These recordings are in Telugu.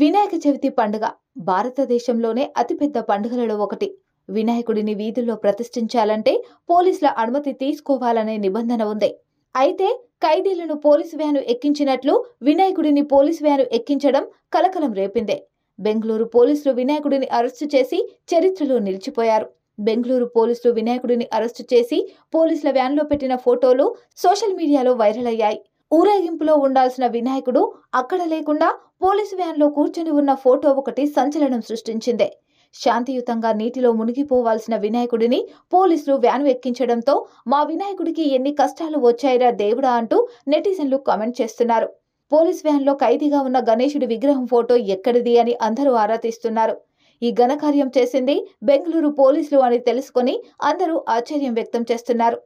వినాయక చవితి పండుగ భారతదేశంలోనే అతిపెద్ద పండుగలలో ఒకటి. వినాయకుడిని వీధుల్లో ప్రతిష్ఠించాలంటే పోలీసుల అనుమతి తీసుకోవాలనే నిబంధన ఉంది. అయితే ఖైదీలను పోలీసు వ్యాను ఎక్కించినట్లు వినాయకుడిని పోలీసు వ్యాను ఎక్కించడం కలకలం రేపిందే. బెంగళూరు పోలీసులు వినాయకుడిని అరెస్టు చేసి చరిత్రలో నిలిచిపోయారు. బెంగళూరు పోలీసులు వినాయకుడిని అరెస్టు చేసి పోలీసుల వ్యాన్లో పెట్టిన ఫోటోలు సోషల్ మీడియాలో వైరల్ అయ్యాయి. ఊరేగింపులో ఉండాల్సిన వినాయకుడు అక్కడ లేకుండా పోలీసు వ్యాన్లో కూర్చొని ఉన్న ఫోటో ఒకటి సంచలనం సృష్టించిందే. శాంతియుతంగా నీటిలో మునిగిపోవాల్సిన వినాయకుడిని పోలీసులు వ్యాను ఎక్కించడంతో మా వినాయకుడికి ఎన్ని కష్టాలు వచ్చాయిరా దేవుడా అంటూ నెటిజన్లు కామెంట్ చేస్తున్నారు. పోలీస్ వ్యాన్లో ఖైదీగా ఉన్న గణేశుడి విగ్రహం ఫోటో ఎక్కడిది అని అందరూ ఆరా తీస్తున్నారు. ఈ ఘనకార్యం చేసింది బెంగళూరు పోలీసులు అని తెలుసుకొని అందరూ ఆశ్చర్యం వ్యక్తం చేస్తున్నారు.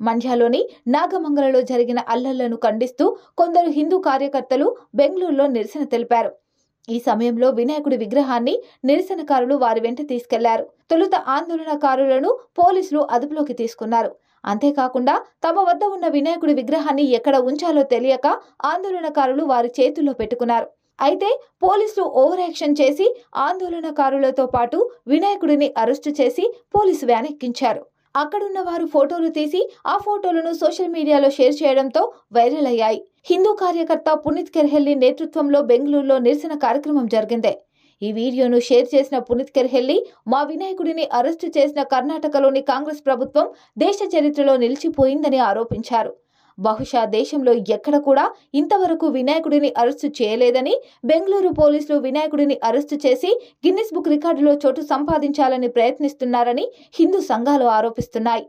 మండ్యాలోని నాగమంగళలో జరిగిన అల్లర్లను ఖండిస్తూ కొందరు హిందూ కార్యకర్తలు బెంగళూరులో నిరసన తెలిపారు. ఈ సమయంలో వినాయకుడి విగ్రహాన్ని నిరసనకారులు వారి వెంట తీసుకెళ్ళారు. తొలుత ఆందోళనకారులను పోలీసులు అదుపులోకి తీసుకున్నారు. అంతేకాకుండా తమ వద్ద ఉన్న వినాయకుడి విగ్రహాన్ని ఎక్కడ ఉంచాలో తెలియక ఆందోళనకారులు వారి చేతుల్లో పెట్టుకున్నారు. అయితే పోలీసులు ఓవర్ యాక్షన్ చేసి ఆందోళనకారులతో పాటు వినాయకుడిని అరెస్టు చేసి పోలీసు వ్యాన్ ఎక్కించారు. అక్కడున్న వారు ఫోటోలు తీసి ఆ ఫోటోలను సోషల్ మీడియాలో షేర్ చేయడంతో వైరల్ అయ్యాయి. హిందూ కార్యకర్త పునీత్ కెర్హెల్లి నేతృత్వంలో బెంగళూరులో నిరసన కార్యక్రమం జరిగిందే. ఈ వీడియోను షేర్ చేసిన పునీత్ కెర్హెల్లి మా వినాయకుడిని అరెస్టు చేసిన కర్ణాటకలోని కాంగ్రెస్ ప్రభుత్వం దేశ చరిత్రలో నిలిచిపోయిందని ఆరోపించారు. బహుశా దేశంలో ఎక్కడ కూడా ఇంతవరకు వినాయకుడిని అరెస్టు చేయలేదని బెంగళూరు పోలీసులు వినాయకుడిని అరెస్టు చేసి గిన్నిస్ బుక్ రికార్డులో చోటు సంపాదించాలని ప్రయత్నిస్తున్నారని హిందూ సంఘాలు ఆరోపిస్తున్నాయి.